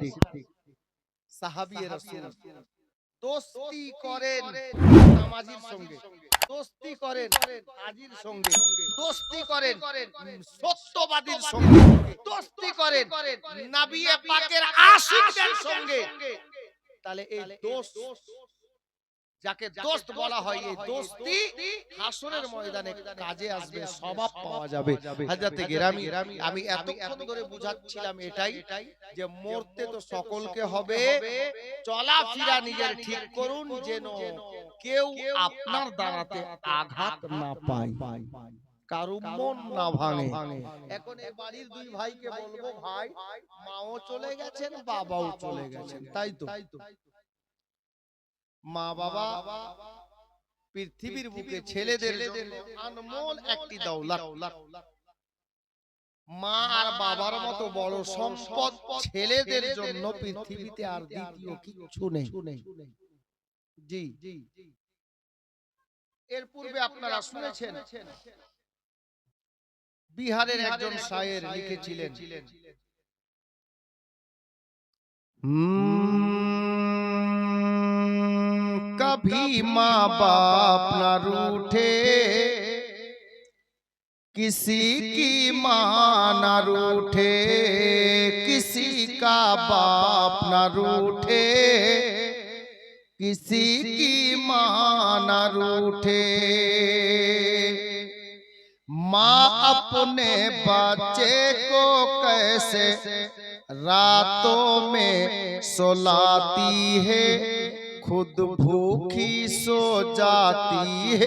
সিদ্দিক সাহাবী রাসূল। দোস্তি করেন নামাজির সঙ্গে। দোস্তি করেন হাজির সঙ্গে। দোস্তি করেন সত্যবাদীর সঙ্গে। দোস্তি করেন নবী পাকের আশিকদের সঙ্গে। তাহলে এই দোস্ত যাকে দোস্ত বলা হয় এই দোস্তি হাসরের ময়দানে কাজে আসবে স্বভাব পাওয়া যাবে। হাজরাতে গেরামি আমি এতক্ষণ ধরে বুঝাচ্ছিলাম এটাই যে মরতে তো সকলকে হবে চলাফেরা নিজের ঠিক করুন যেন কেউ আপনার দ্বারাতে আঘাত না পায়। কারু মন না ভাঙে। এখন এই বাড়ির দুই ভাইকে বলব ভাই মাও চলে গেছেন বাবাও চলে গেছেন। তাই তো। মা বাবা পৃথিবীর বুকে ছেলেদের আনমোল একটি দৌলত। মা আর বাবার মতো বড় সম্পদ ছেলেদের জন্য পৃথিবীতে আর দ্বিতীয় কিছু নেই। জি। এর পূর্বে আপনারা শুনেছেন। বিহারের একজন শায়ের লিখেছিলেন। कभी माँ बाप न रूठे। किसी की माँ न रूठे। किसी का बाप न रूठे। किसी की माँ न रूठे। माँ अपने बच्चे को कैसे रातों में सोलाती है? खुद भूखी सो जाती है।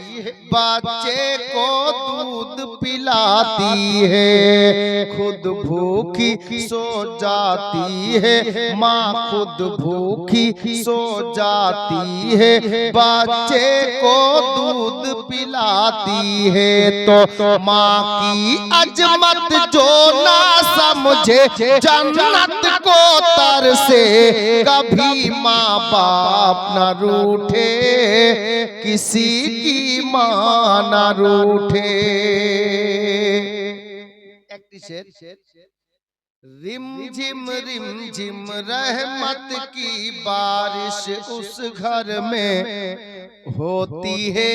बच्चे को दूध पिलाती है। खुद भूखी सो जाती है। माँ खुद भूखी सो जाती है। बच्चे को दूध पिलाती है। तो माँ की अजमत जो ना समझे जन्नत को तरसे कभी माँ बाप ना रूठे किसी की मां ना रूठे रिम झिम रिम झिम रहमत की बारिश उस घर में होती है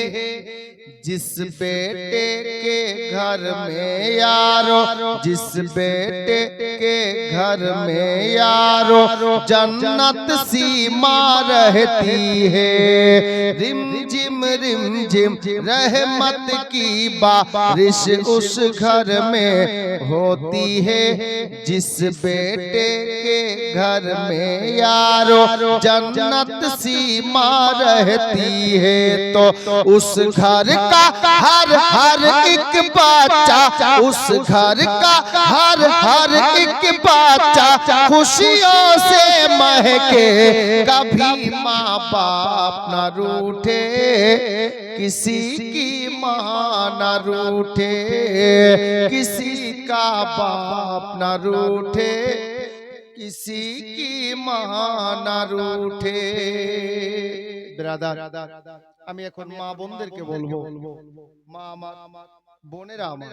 जिस बेटे के घर में यारो जिस बेटे के घर में यारो जन्नत सीमा रहती है। रिम झिम रिम झिम रहमत की बारिश उस घर में होती है, जिस बेटे के घर में यारो जन्नत सीमा रहती है। तो उस घर का हर हर एक बच्चा, उस घर का हर हर एक बच्चा खुशियों से महके। कभी माँ बाप न रूठे किसी की माँ न रूठे किसी का बाप न रूठे किसी की माँ न रूठे ব্রাদার আমি এখন মা বোনদেরকে বলবো মা আমার বোনেরা আমার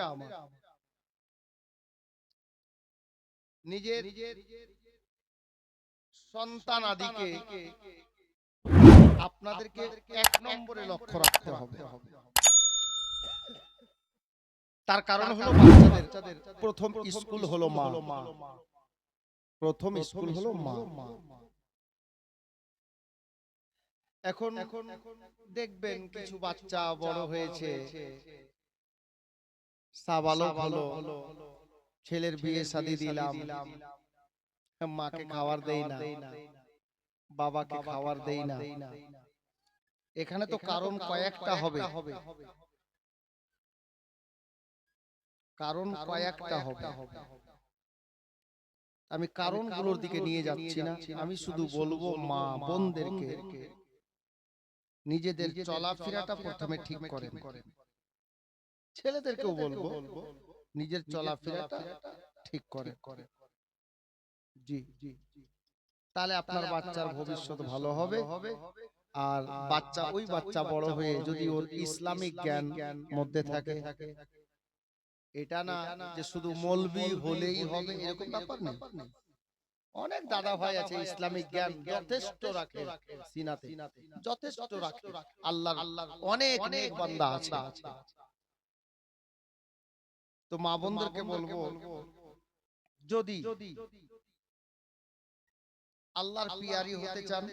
নিজের সন্তান আদিকে আপনাদেরকে এক নম্বরে লক্ষ্য রাখতে হবে। তার কারণ হলো বাচ্চাদের প্রথম স্কুল হলো মা। প্রথম স্কুল হলো মা। এখন এখন দেখবেন কিছু বাচ্চা বড় হয়েছে। সাবালক হলো, ছেলের বিয়ে শাদি দিলাম। মাকে খাবার দেই না। বাবাকে খাবার দেই না। এখানে তো কারণ কয়েকটা হবে। কারণ কয়েকটা হবে। আমি কারণগুলোর দিকে নিয়ে যাচ্ছি না। আমি শুধু বলব মা বোনদেরকে নিজেদের চলাফেরাটা প্রথমে ঠিক করেন। ছেলেদেরকেও বলব নিজের চলাফেরাটা ঠিক করে জি জি। তাহলে আপনার বাচ্চার ভবিষ্যৎ ভালো হবে। আর বাচ্চা ওই বাচ্চা বড় হয়ে যদি ওর ইসলামিক জ্ঞান মধ্যে থাকে। এটা না যে শুধু মলবি হলেই হবে এরকম ব্যাপার নেই। অনেক দাদা ভাই আছে ইসলামিক জ্ঞান যথেষ্ট রাখে সিনাতে। যথেষ্ট রাখে। আল্লাহ আল্লাহ অনেক অনেক বান্দা আছে। তো মা বোনদেরকে বলব যদি আল্লাহর পিয়ারি হতে চান।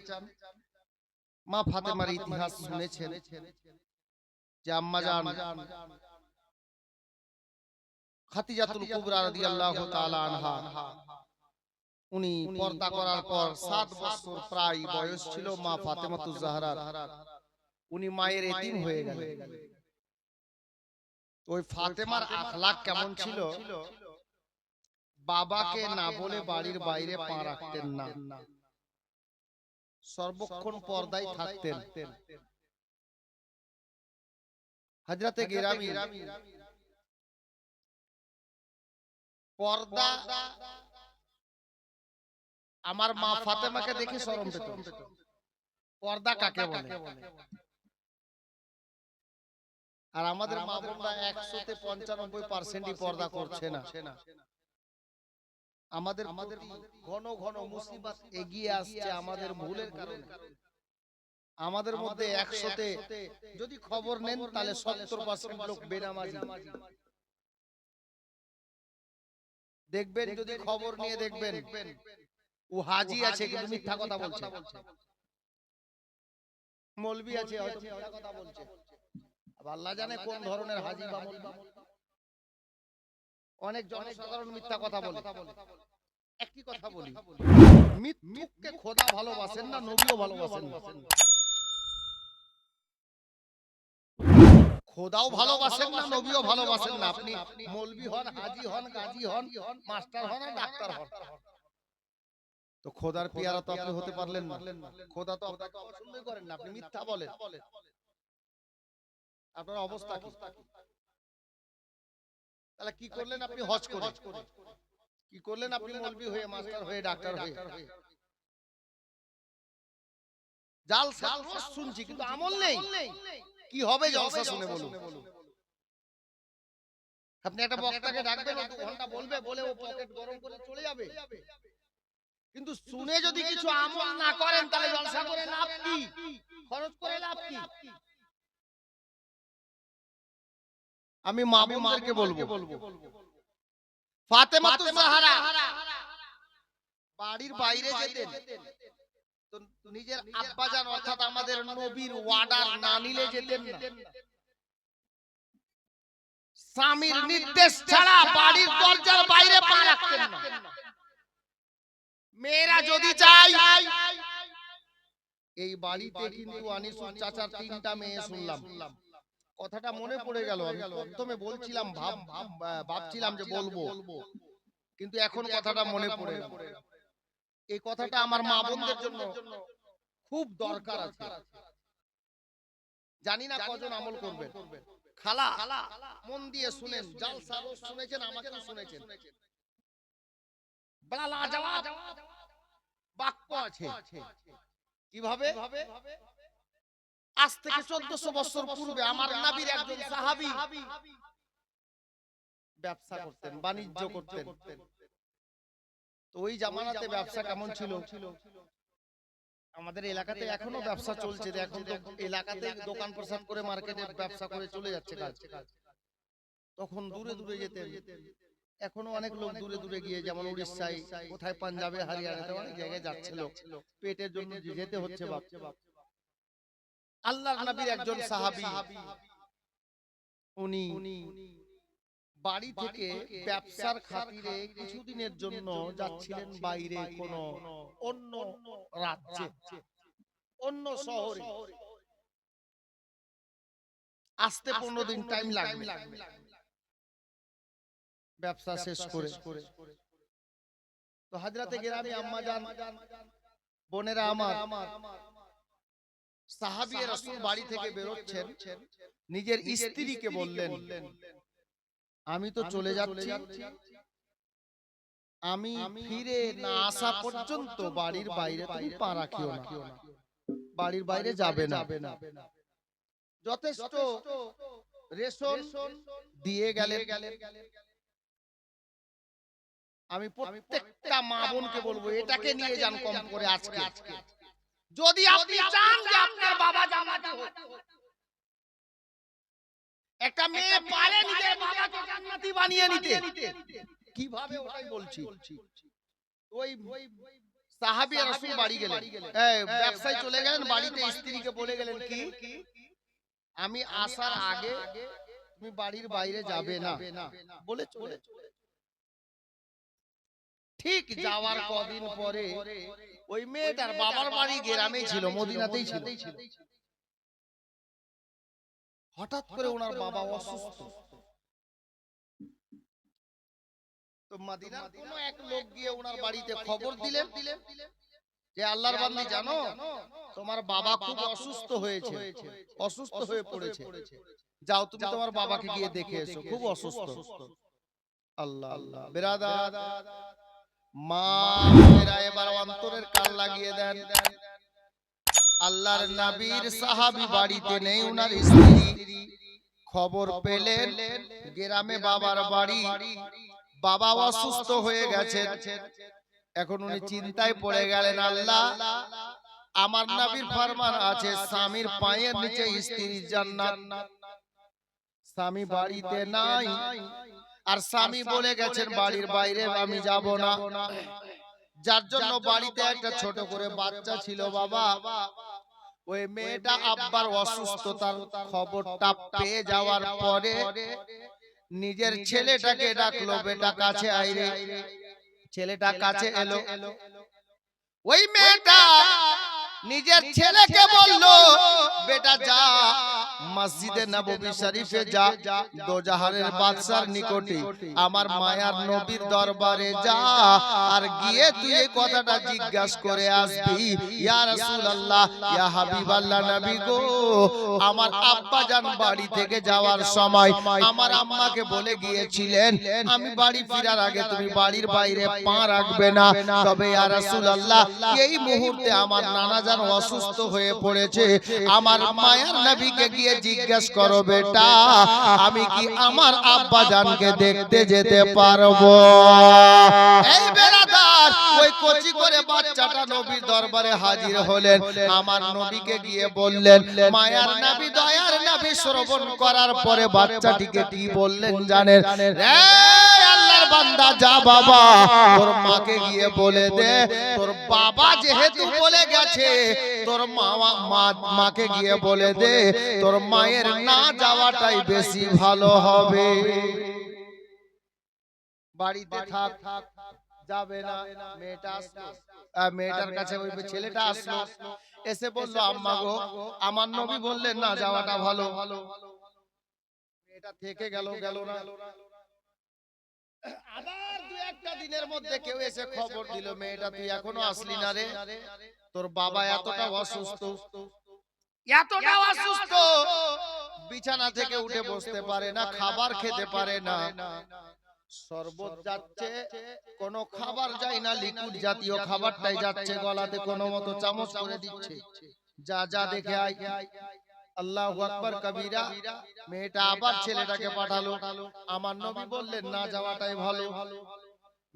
মা ফাতেমার ইতিহাস শুনেছেন যে আম্মা জান খাতিজাতুল কুবরা রাদিয়াল্লাহু তাআলা আনহা। উনি পর্দা করার পর সাত বছর প্রায় বয়স ছিল মা ফাতেমাতুজ জাহরার উনি মায়ের এতিম হয়ে গেলেন। ওই ফাতেমার আখলাক কেমন ছিল? বাবাকে না বলে বাড়ির বাইরে পা রাখতেন না। সর্বক্ষণ পর্দায় থাকতেন। হাজরাতে গেরামি। পর্দা আমার মা ফাতেমাকে দেখে শরম পেত। পর্দা কাকে বলে? আর আমাদের মা বোনরা একশোতে পঞ্চানব্বই পার্সেন্টই পর্দা করছে না। আমাদের আমাদের ঘন ঘন মুসিবত এগিয়ে আসছে আমাদের ভুলের কারণে। আমাদের মধ্যে একশোতে যদি খবর নেন তাহলে সত্তর পার্সেন্ট লোক বেনামাজি। দেখবেন যদি খবর নিয়ে দেখবেন ও হাজি আছে কিন্তু মিথ্যা কথা বলছে। মলবি আছে হয়তো মিথ্যা কথা বলছে। আল্লাহ জানে কোন ধরনের হাজি বা মলবি। অনেক জনসাধারণ মিথ্যা কথা বলে। একটি কথা বলি। মৃত্যুকে খোদা ভালোবাসেন না নবীও ভালোবাসেন খোদাও ভালোবাসেন না নবীও ভালোবাসেন না। আপনি মলবি হন হাজি হন গাজী হন মাস্টার হন আর ডাক্তার হন। তো খোদার পিয়ারা তো আপনি হতে পারলেন না। খোদা তো আপনাকে পছন্দই করেন না। আপনি মিথ্যা বলেন। আপনার অবস্থা কি? তাহলে কি করলেন আপনি হজ করে? কি করলেন আপনি মলবি হয়ে মাস্টার হয়ে ডাক্তার হয়ে? জাল রোজ শুনছি কিন্তু আমল নেই। কি হবে জলসা শুনে বলুন? আপনি একটা বক্তাকে ডাকবেন দু ঘণ্টা বলবে বলে ও পকেট গরম করে চলে যাবে। কিন্তু শুনে যদি কিছু আমল না করেন তাহলে জলসা করে লাভ কি? খরচ করে লাভ কি? আমি মা বোনদেরকে বলব। ফাতেমা তো জাহারা বাড়ির বাইরে যেতেন। নিজের আব্বাজান অর্থাৎ আমাদের নবীর ওয়ার্ডার না নিলে যেতেন না। স্বামীর নির্দেশ ছাড়া বাড়ির দরজার বাইরে পা রাখতেন না। মেয়েরা যদি চাই এই বাড়িতে কিন্তু আনিসুর চাচার তিনটা মেয়ে শুনলাম। কথাটা মনে পড়ে গেল আমি প্রথমে বলছিলাম ভাব ভাব- ভাবছিলাম যে বলব। কিন্তু এখন কথাটা মনে পড়ে গেল। এই কথাটা আমার মা বোনদের জন্য খুব দরকার আছে। জানি না কজন আমল করবেন। খালা মন দিয়ে শুনেন জালসা রোজ শুনেছেন আমাকেও শুনেছেন। বড় লাজবাব বাক্য আছে। কীভাবে? আজ থেকে চোদ্দশো বছর পূর্বে আমার নাবির একজন সাহাবি ব্যবসা করতেন বাণিজ্য করতেন। তো ওই জামানাতে ব্যবসা কেমন ছিল? আমাদের এলাকাতে এখনও ব্যবসা চলছে এখন তো এলাকাতে দোকান প্রসাদ করে মার্কেটে ব্যবসা করে চলে যাচ্ছে কাজ। তখন দূরে দূরে যেতেন। এখনও অনেক লোক দূরে দূরে গিয়ে যেমন উড়িষ্যায় কোথায় পাঞ্জাবে হারিয়ানাতে অনেক জায়গায় যাচ্ছে লোক পেটের জন্য যেতে হচ্ছে বাপ আল্লাহ নবীর একজন সাহাবী। উনি বাড়ি থেকে ব্যবসার খাতিরে কিছুদিনের জন্য যাচ্ছিলেন বাইরে কোন অন্য রাজ্যে। অন্য শহরে। আসতে পনেরো দিন টাইম লাগবে। ব্যবসা শেষ করে। তো হাজরাতে গেরামে আম্মা যান বোনেরা আমার সাহাবিয়ে রাসূল বাড়ি থেকে বেরোচ্ছেন। নিজের স্ত্রীকে বললেন আমি তো চলে যাচ্ছি। আমি ফিরে না আসা পর্যন্ত বাড়ির বাইরে তুমি পা রাখিও না। বাড়ির বাইরে যাবে না। যথেষ্ট রেশন দিয়ে গেলেন। আমি প্রত্যেকটা মা বোনকে বলব এটাকে নিয়ে যান কম করে আজকে। আজকে। যদি আপনি চান যে আপনার বাবা হোক। একটা মেয়ে পারে নিজের বাবাকে জান্নাতি বানিয়ে নিতে। কীভাবে ওটাই বলছি? ওই সাহাবী রাসূল বাড়ি গেলেন। ব্যবসায় চলে গেলেন বাড়িতে স্ত্রীকে বলে গেলেন কি? আমি আসার আগে তুমি বাড়ির বাইরে যাবে না। বলে চলে। ঠিক যাওয়ার কদিন পরে ওই মেয়েটার বাবার বাড়ি গ্রামেই ছিল মদিনাতেই ছিল। হঠাৎ করে ওনার বাবা অসুস্থ। তো মদিনার কোনো এক লোক গিয়ে ওনার বাড়িতে খবর দিলেন যে আল্লাহর বান্দি জানো তোমার বাবা খুব অসুস্থ হয়েছে। অসুস্থ হয়ে পড়েছে। যাও তুমি তোমার বাবাকে গিয়ে দেখে এসো খুব অসুস্থ। আল্লাহ আল্লাহ। বেরাদার মা এবার অন্তরের কান লাগিয়ে দেন। আল্লাহর নবীর সাহাবী বাড়িতে নেই, উনার স্ত্রী। খবর পেলেন, গ্রামে বাবার বাড়ি। বাবা অসুস্থ হয়ে গেছেন এখন উনি চিন্তায় পড়ে গেলেন, আল্লাহ, আমার নবীর ফরমান আছে, স্বামীর পায়ের নিচে স্ত্রীর জান্নাত। স্বামী বাড়িতে নাই আর স্বামী বলে গেছেন বাড়ির বাইরে আমি যাব না। যার জন্য বাড়িতে একটা ছোট করে বাচ্চা ছিল বাবা। ওই মেয়েটা আব্বার অসুস্থতার খবরটা পেয়ে যাওয়ার পরে নিজের ছেলেটাকে ডাকলো বেটা কাছে আইরে ছেলেটা কাছে এলো। ওই মেয়েটা নিজের ছেলেকে বলল বেটা যা মসজিদে নববী শরীফে যা দোজাহারের বাদশার নিকটে আমার মায়ার নবীর দরবারে যা আর গিয়ে তুই এই কথাটা জিজ্ঞাসা করে আসবি ইয়া রাসূলুল্লাহ ইয়া হাবিবাল্লাহ নবী গো আমার আব্বা জান বাড়ি থেকে যাওয়ার সময় আমার আম্মাকে বলে গিয়েছিলেন আমি বাড়ি ফেরার আগে তুমি বাড়ির বাইরে পা রাখবে না তবে ইয়া রাসূলুল্লাহ এই মুহূর্তে আমার নানা জান অসুস্থ হয়ে পড়েছে। আমার মায়ার নবীকে গিয়ে জিজ্ঞেস করো বেটা আমি কি আমার আব্বা জানকে দেখতে যেতে পারব? এই বেরাদার ওই কচি করে বাচ্চাটা নবীর দরবারে হাজির হলেন। আমার নবীকে গিয়ে বললেন মায়ার নবী দয়ার নবী শ্রবণ করার পরে বাচ্চাটিকে কি বললেন জানেন? রে বান্দা, যা বাবা। তোর মাকে গিয়ে বলে দে, তোর বাবা যেহেতু বলে গেছে, তোর মামা মাকে গিয়ে বলে দে, তোর মায়ের না যাওয়াটাই বেশি ভালো হবে। বাড়িতে থাক, যাবে না, মেয়েটা আসলো। মেয়েটার কাছে ওই ছেলেটা আসলো। এসে বলল, আম্মা গো, আমার নবী বললেন না যাওয়াটা ভালো। মেয়েটা থেকে গেল গেল না। আবার দু একটা দিনের মধ্যে কেউ এসে খবর দিল, মেয়েটা তুই এখনও আসলি না রে। তোর বাবা এতটা অসুস্থ। এতটা অসুস্থ। বিছানা থেকে উঠে বসতে পারে না, খাবার খেতে পারে না। শরবত যাচ্ছে, কোনো খাবার যায় না, লিকুইড জাতীয় খাবারটাই যাচ্ছে, গলাতে কোনো মতো চামচ করে দিচ্ছে। যা যা দেখে আয়। আল্লাহ আকবার কবিরা মেয়েটা আবার ছেলেটাকে পাঠালো। আমার নবী বললেন না যাওয়াটাই ভালো।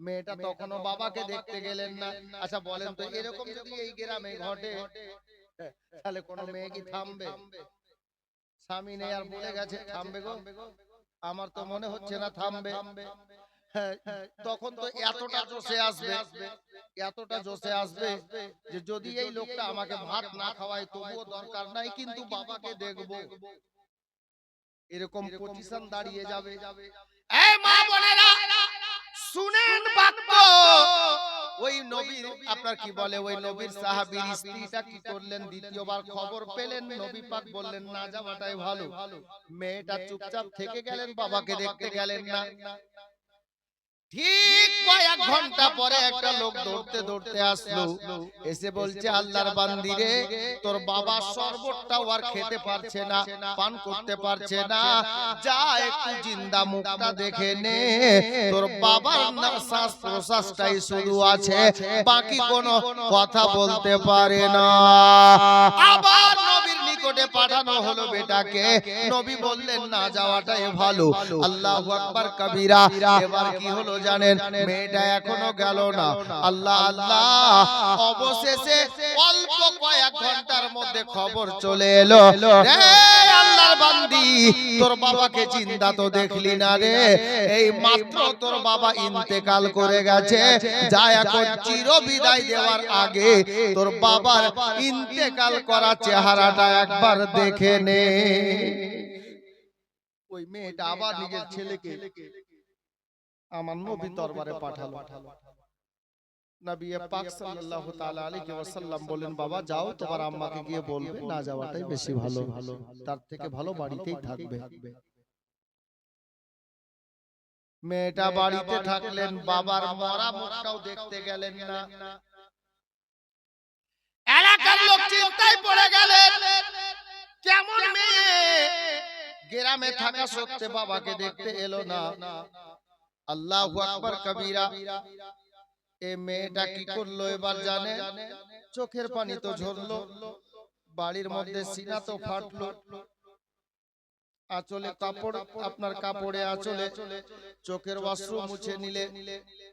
মেয়েটা তখনও বাবাকে দেখতে গেলেন না। আচ্ছা বলেন তো এরকম যদি এই গ্রামে ঘটে তাহলে কোন মেয়ে কি থামবে? স্বামী নেই আর বলে গেছে থামবে গো? আমার তো মনে হচ্ছে না থামবে। তখন তো এতটা জোশে আসবে, এতটা জোশে আসবে যে যদি এই লোকটা আমাকে ভাত না খাওয়ায়, তবুও দরকার নাই, কিন্তু বাবাকে দেখব। এরকম পজিশন দাঁড়িয়ে যাবে। এই মা বোনেরা, শুনেন বাক্য ওই নবীর, আপনার কি বলে, ওই নবীর সাহাবীর স্ত্রীটা কি করলেন? দ্বিতীয়বার খবর পেলেন, নবী পাক বললেন, না যাওয়াটাই ভালো। মেয়েটা চুপচাপ থেকে গেলেন, বাবাকে দেখতে গেলেন না। ঠিক কয়েক ঘণ্টা পরে একটা লোক দৌড়তে দৌড়তে আসলো এসে বলছে আল্লাহর বান্দিরে তোর বাবা শরবতটাও আর খেতে পারছে না পান করতে পারছে না যা একটু জিন্দা মুখটা দেখে নে তোর বাবার শ্বাস প্রশ্বাসটাই শুরু আছে বাকি কোনো কথা বলতে পারে না। আবার নিকট পাঠানো হলো বেটাকে। নবী বললেন, না, যাওয়াটাই ভালো। আল্লাহ আকবার কবিরা। এবার কি হলো জানেন? মেয়েটা এখনও গেল না। আল্লাহ আল্লাহ, অবশেষে অল্প কয়েক ঘণ্টার মধ্যে খবর চলে এলো। রে বান্দি তোর বাবাকে চিন্তা তো দেখলি না রে। এই মাত্র তোর বাবা ইন্তেকাল করে গেছে। যা এখন চির বিদায় দেওয়ার আগে তোর বাবার ইন্তেকাল করা চেহারাটা একবার দেখে নে। ওই মেয়েটা আবার নিজের ছেলেকে আমার নবী দরবারে পাঠালো। নবী পাক সাল্লাল্লাহু তাআলা আলাইহি ওয়াসাল্লাম বলেন বাবা যাও তোমার আম্মাকে গিয়ে বলবে না যাওয়াটাই বেশি ভালো। তার থেকে ভালো বাড়িতেই থাকবে। মেয়েটা বাড়িতে থাকলেন বাবার মরা মুখটাও দেখতে গেলেন না। এলাকার লোক চিন্তায় পড়ে গেলেন কেমন মেয়ে? গ্রামে থাকা সত্ত্বে বাবাকে দেখতে এলো না। আল্লাহু আকবার কবিরা। এ মেয়েটা কি করল এবার জানে? চোখের পানি তো ঝরলো। বাড়ির মধ্যে সিনা তো ফাটলো। আঁচলে কাপড় আপনার কাপড়ে আঁচলে চোখের অশ্রু মুছে নিলে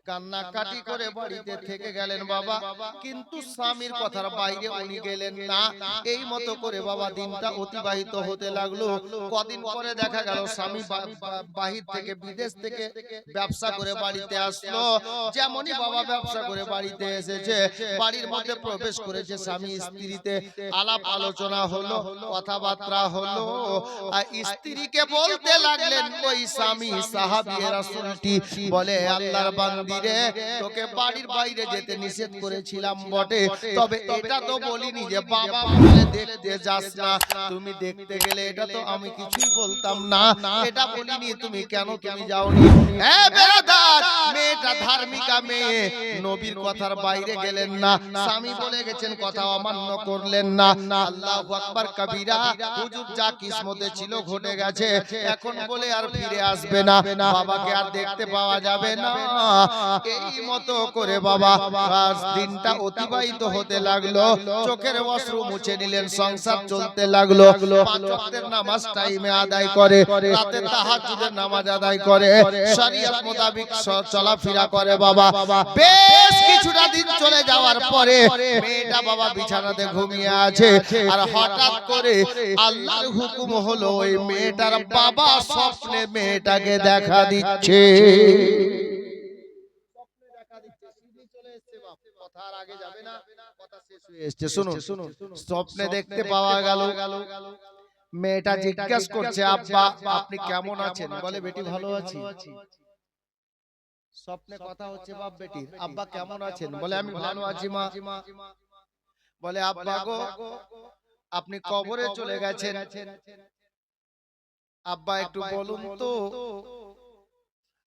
কান্না কাটি করে বাড়িতে থেকে গেলেন বাবা। কিন্তু স্বামীর কথার বাইরে উনি গেলেন না। এই মতো করে বাবা দিনটা অতিবাহিত হতে লাগল। কদিন পরে দেখা গেল স্বামী বাহির থেকে বিদেশ থেকে ব্যবসা করে বাড়িতে আসলো। যেমনই বাবা ব্যবসা করে বাড়িতে এসেছে বাড়ির মধ্যে প্রবেশ করেছে স্বামী স্ত্রীতে। আলাপ আলোচনা হলো কথাবার্তা হলো আর স্ত্রীকে বলতে লাগলেন, ওই স্বামী সাহাবী রাসূলটি বলে, আল্লাহর বান্দিরে, তোকে বাড়ির বাইরে যেতে নিষেধ করেছিলাম বটে। তবে এটা তো বলিনি যে, বাবা বলে দেখতে যাস না। তুমি দেখতে গেলে এটা তো আমি কিছুই বলতাম না। এটা বলিনি, তুমি কেন তুমি যাওনি? হ্যাঁ বেরাদার মেয়েটা ধার্মিকা মেয়ে। নবীর কথার বাইরে গেলেন না। স্বামী বলে গেছেন কথা অমান্য করলেন না। আল্লাহু আকবার কবিরা হুজুর যা কিসমতে ছিল ঘটে গেছে। এখন বলে আর ফিরে আসবে না। বাবাকে আর দেখতে পাওয়া যাবে না। এই মতো করে বাবা আজ দিনটা অতিবাহিত হতে লাগল। চোখের অশ্রু মুছে নিলেন সংসার চলতে লাগল। পাঁচ ওয়াক্তের নামাজ টাইমে আদায় করে রাতে তাহাজ্জুদের নামাজ আদায় করে। শরীয়ত মোতাবেক চলাফেরা করে বাবা। বেশ কিছুটা দিন চলে যাওয়ার পরে মেয়েটা বাবা বিছানাতে ঘুমিয়ে আছে। আর হঠাৎ করে আল্লাহর হুকুম হলো ওই মেয়েটার বাবা স্বপ্নে মেয়েটাকে দেখা দিচ্ছে। মেয়েটা জিজ্ঞাসা করছে, আব্বা, আপনি কেমন আছেন? বলে, বেটি, ভালো আছি। স্বপ্নে কথা হচ্ছে বাপ বেটির। আব্বা কেমন আছেন? বলে আমি ভালো আছি মা। বলে আব্বা গো আপনি কবরে চলে গেছেন। আব্বা একটু বলুন তো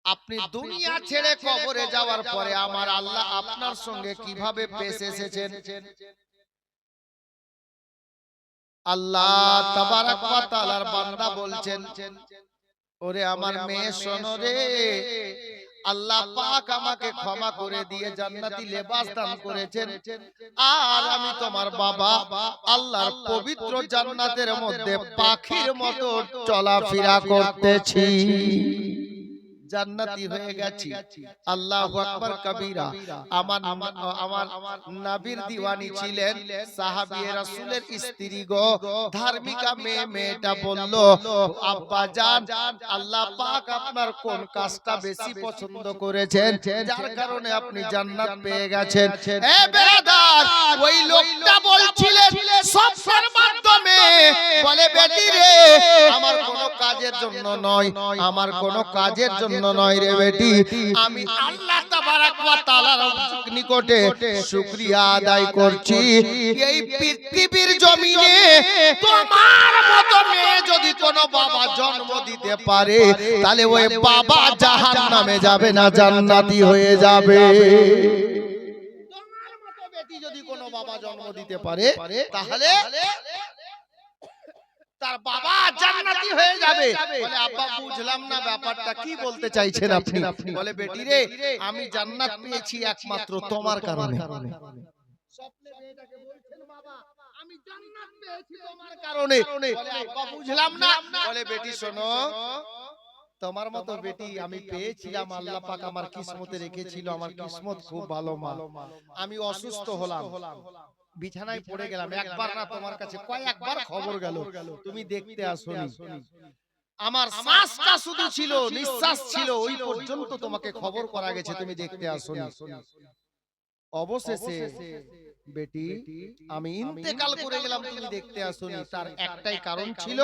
আপনি দুনিয়া ছেড়ে কবরে যাওয়ার পরে আমার আল্লাহ আপনার সঙ্গে কীভাবে পেশ এসেছেন? আল্লাহ তাবারাক ওয়া তাআলার বান্দা বলছেন ওরে আমার মেয়ে শোনো রে আল্লাহ পাক আমাকে ক্ষমা করে দিয়ে জান্নাতি লেবাস দান করেছেন। আর আমি তোমার বাবা আল্লাহর পবিত্র জান্নাতের মধ্যে পাখির মতো চলাফেরা করতেছি। জান্নাতি হয়ে গেছি। আল্লাহু আকবার কবিরা। আমার আমার নবীর দিওয়ানি ছিলেন সাহাবী রাসূলের স্ত্রী গো। ধার্মিকা মেয়ে মেয়েটা বলল আব্বা জান আল্লাহ পাক আপনার কোন কাজটা বেশি পছন্দ করেছেন? যার কারণে আপনি জান্নাত পেয়ে গেছেন। এ বেরাদার ওই লোকটা বলছিলেন স্বপ্নের মাধ্যমে বলে বেটি রে আমার কোনো কাজের জন্য নয় আমার কোনো কাজের জন্য নয় রে বেটি। আমি আল্লাহ তাবারাক ওয়া তাআলার নিকটে শুকরিয়া আদায় করছি। এই পৃথিবীর জমিনে তোমার মতো মেয়ে যদি কোনো বাবা জন্ম দিতে পারে তাহলে ওই বাবা জাহান্নামে যাবে না জান্নাতি হয়ে যাবে। তোমার মতো বেটি যদি কোনো বাবা জন্ম দিতে পারে তাহলে তার বাবা জান্নাতি হয়ে যাবে। বলে আব্বা বুঝলাম না ব্যাপারটা। কি বলতে চাইছেন আপনি? বলে বেটি রে আমি জান্নাত পেয়েছি একমাত্র তোমার কারণে। স্বপ্নে মেয়েটাকে বলছেন বাবা আমি জান্নাত পেয়েছি তোমার কারণে বলে আব্বা বুঝলাম না বলে বেটি শোনো তোমার মতো বেটি আমি পেয়েছিলাম আল্লাহ পাক আমার কিসমতে রেখেছিল আমার কিসমত খুব ভালো মা। আমি অসুস্থ হলাম। বিছানায় পড়ে গেলাম। একবার না তোমার কাছে কয়েকবার খবর গেল। তুমি দেখতে আসোনি। আমার শ্বাসটা শুধু ছিল নিঃশ্বাস ছিল ওই পর্যন্ত তোমাকে খবর করা গেছে তুমি দেখতে আসোনি। অবশেষে বেটি আমি ইন্তেকাল করে গেলাম তুমি দেখতে আসোনি। তার একটাই কারণ ছিল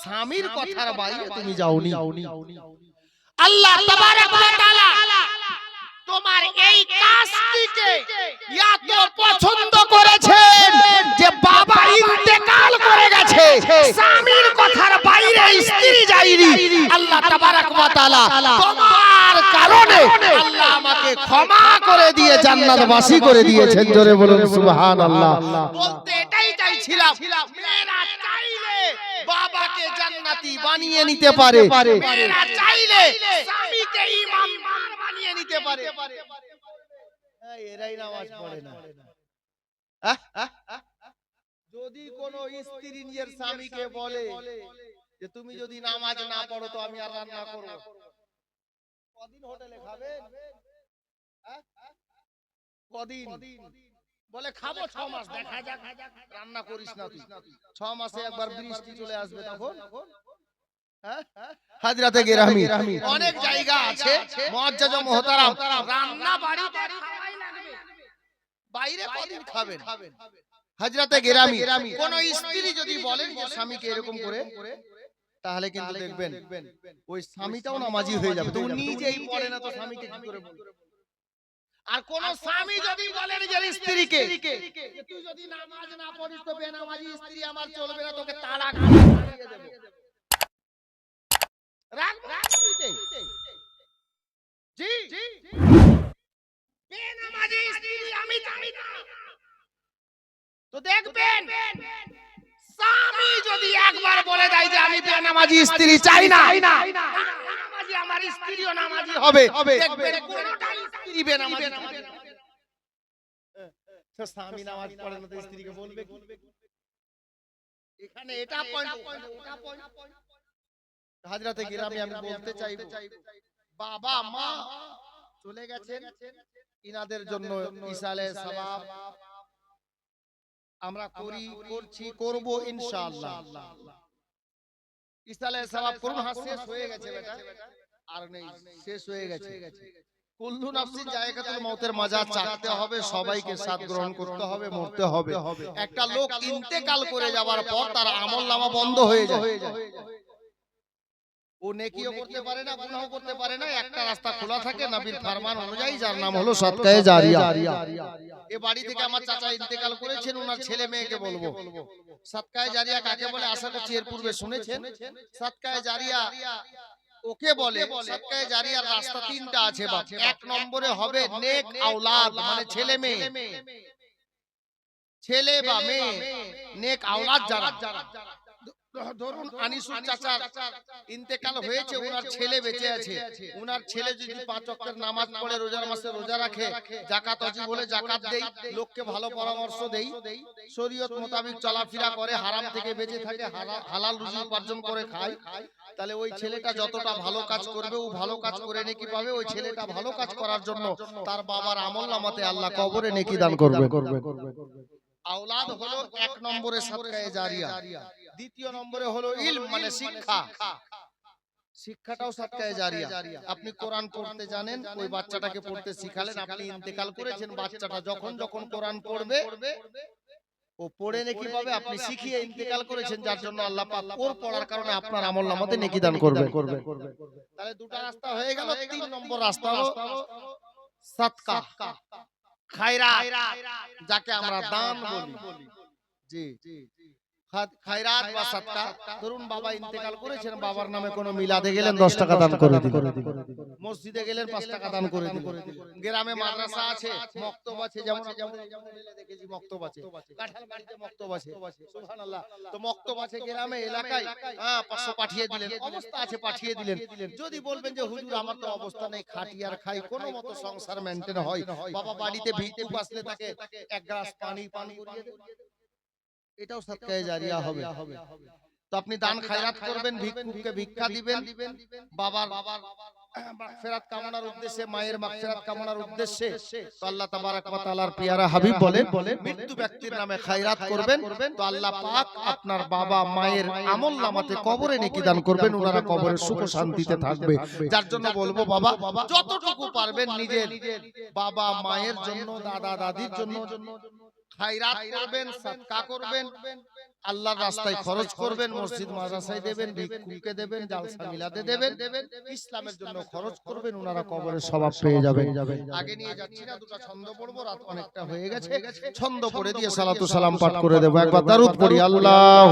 স্বামীর কথার বাইরে তুমি যাওনি। আল্লাহ তাবারাক ওয়া তাআলা তোমার এই কাজটিকে এত পছন্দ করেছেন যে বাবা ইন্তেকাল করে গেছে। স্বামীর কথার বাইরে স্ত্রী যায়নি। আল্লাহ তাবারাক ওয়া তাআলা তোমার কারণে আল্লাহ আমাকে ক্ষমা করে দিয়ে জান্নাতবাসী করে দিয়েছেন। জোরে বলুন সুবহানাল্লাহ। বলতে এটাই চাইছিলাম মেয়েরা চাইলে বাবাকে জান্নাতি বানিয়ে নিতে পারে। মেয়েরা চাইলে স্বামীকে ইমাম নিতে পারে। এরাই নামাজ পড়ে না। যদি কোন স্ত্রী নিজের স্বামীকে বলে যে তুমি যদি নামাজ না পড়ো তো আমি আর রান্না করব। কদিন হোটেলে খাবেন? কদিন? বলে খাব ছ মাস, দেখা যাক। রান্না করিস না তুই। ছ মাসে একবার বৃষ্টি চলে আসবে তখন? হাজরাতে গেরামি অনেক জায়গা আছে মুআজ্জাজ মুহতারাম। রান্না বাড়িতে খাওয়াই লাগবে। বাইরে কদিন খাবেন? হাজরাতে গেরামি কোন স্ত্রী যদি বলেন যে স্বামীকে এরকম করে তাহলে কিন্তু দেখবেন ওই স্বামীটাও নামাজি হয়ে যাবে। তো নিজেই পড়ে না তো স্বামীকে কি করে বলবে? আর কোন স্বামী যদি বলে নিজের স্ত্রীকে তুই যদি নামাজ না পড়িস তো বেনামাজি স্ত্রী আমার চলবে না তোকে তালাক দিয়ে দেব। রাখব স্ত্রীকে। জি। বেনামাজি স্ত্রী আমি চাই তো দেখবেন স্বামী যদি একবার বলে দেয় যে আমি বেনামাজি স্ত্রী চাই না। নামাজি আমার স্ত্রীও নামাজি হবে। দেখবেন কোনোটাই স্ত্রী বেনামাজি না। স্বামী নামাজ পড়ে না তো স্ত্রীকে বলবে কি? এখানে এটা পয়েন্ট ওটা পয়েন্ট হাজরাতে গিরামে আমি বলতে চাইব বাবা মা চলে গেছেন ইনাদের জন্য ইসালে সবাব আমরা করি করছি করব ইনশাআল্লাহ। ইসালে সবাব করুন হ্যাঁ শেষ হয়ে গেছে বেটা। আর নেই শেষ হয়ে গেছে। কুল্লু নাফসিন জায়গাতুল মউতের মাজা চাকতে হবে সবাইকে সাথ গ্রহণ করতে হবে মরতে হবে একটা লোক ইন্তেকাল করে যাওয়ার পর তার আমল নামা বন্ধ হয়ে যায়। ও নেকিও করতে পারে না গুনাহ করতে পারে না একটা রাস্তা খোলা থাকে নবীর ফরমান অনুযায়ী যার নাম হলো সদকায়ে জারিয়া। এ বাড়ি থেকে আমার চাচা ইন্তেকাল করেছেন ওনার ছেলে মেয়েকে বলব? সদকায়ে জারিয়া কাকে বলে আশা করছি এর পূর্বে শুনেছেন। সদকায়ে জারিয়া ওকে বলে সদকায়ে জারিয়ার রাস্তা তিনটা আছে বাপ। এক নম্বরে হবে নেক আওলাদ মানে ছেলে মেয়ে। ছেলে বা মেয়ে নেক আওলাদ যারা। ধরুন আনিসুর চাচার ইন্তেকাল হয়েছে ওনার ছেলে বেঁচে আছে। ওনার ছেলে যদি পাঁচ নামাজ পড়ে রোজার মাসে রোজা রাখে জাকাত অজি বলে জাকাত দেই লোককে ভালো পরামর্শ দেই। শরীয়ত মোতাবেক চলাফেরা করে হারাম থেকে বেঁচে থাকে হালাল রুজি উপার্জন করে খায়। তাহলে ওই ছেলেটা যতটা ভালো কাজ করবে ও ভালো কাজ করে নেকি পাবে ওই ছেলেটা ভালো কাজ করার জন্য তার বাবার আমল নামাতে আল্লাহ কবরে নেকি দান করবে। আওলাদ হলো এক নম্বরে সদকায়ে জারিয়া দ্বিতীয় নম্বরে হলো ইলম মানে শিক্ষা। শিক্ষাটাও সদকায়ে জারিয়া। আপনি কোরআন পড়তে জানেন ওই বাচ্চাটাকে পড়তে শিখালেন আপনি ইন্তেকাল করেছেন বাচ্চাটা যখন যখন কোরআন পড়বে ও পড়ে নেকি পাবে আপনি শিখিয়ে ইন্তেকাল করেছেন যার জন্য আল্লাহ পাক ওর পড়ার কারণে আপনার আমল নামাতে নেকি দান করবে তাহলে দুটো রাস্তা হয়ে গেল তিন নম্বর রাস্তা হলো সাদকা খায়রা যাকে আমরা দান বলি। জি খায়রাত বা সাদকা ধরুন বাবা ইন্তেকাল করেছেন বাবার নামে কোনো মিলাদে গেলেন দশ টাকা দান করে দিলেন। মসজিদে গেলেন পাঁচ টাকা দান করে দিলেন। গ্রামে মাদ্রাসা আছে মক্তব আছে যেমন যেমন যেমন এলে দেখেছি মক্তব আছে। কাঁঠাল বাড়িতে মক্তব আছে। সুবহানাল্লাহ। তো মক্তব আছে গ্রামে এলাকায়। হ্যাঁ পাঁচশো পাঠিয়ে দিলেন। অবস্থা আছে পাঠিয়ে দিলেন। যদি বলবেন যে হুজুর আমার তো অবস্থা নেই খাটি আর খাই কোনো মতো সংসার মেনটেন হয়। বাবা বাড়িতে ভিক্ষুক আসলে তাকে এক গ্লাস পানি পান করিয়ে দেন। এটাও সৎকায়ে জারিয়া হবে। তো আপনি দান খায়রাত করবেন ভিক্ষুককে ভিক্ষা দিবেন। বাবার বাবার মাগফিরাত কামনার উদ্দেশ্যে মায়ের মাগফিরাত কামনার উদ্দেশ্যে তো আল্লাহ তাবারাক ওয়া তাআলার পিয়ারা হাবিব বলেন মৃত্যু ব্যক্তির নামে খায়রাত করবেন। তো আল্লাহ পাক আপনার বাবা মায়ের আমল নামাতে কবরে নেকি দান করবেন ওনারা কবরে সুখ শান্তিতে থাকবে। যার জন্য বলব বাবা যতটুকু পারবেন নিজের বাবা মায়ের জন্য দাদা দাদির জন্য খায়রাত করবেন সাদকা করবেন আল্লাহর রাস্তায় খরচ করবেন মসজিদ মাদ্রাসায় দেবেন ভিক্ষুকে দেবেন জালসা মিলাতে দেবেন। ইসলামের জন্য খরচ করবেন ওনারা কবরের স্বভাব পেয়ে যাবেন। আগে নিয়ে যাচ্ছি না দুটো ছন্দ পড়ব রাত অনেকটা হয়ে গেছে। ছন্দ পড়ে দিয়ে সালাতু সালাম পাঠ করে দেবো। একবার দারুদ পড়ি। আল্লাহ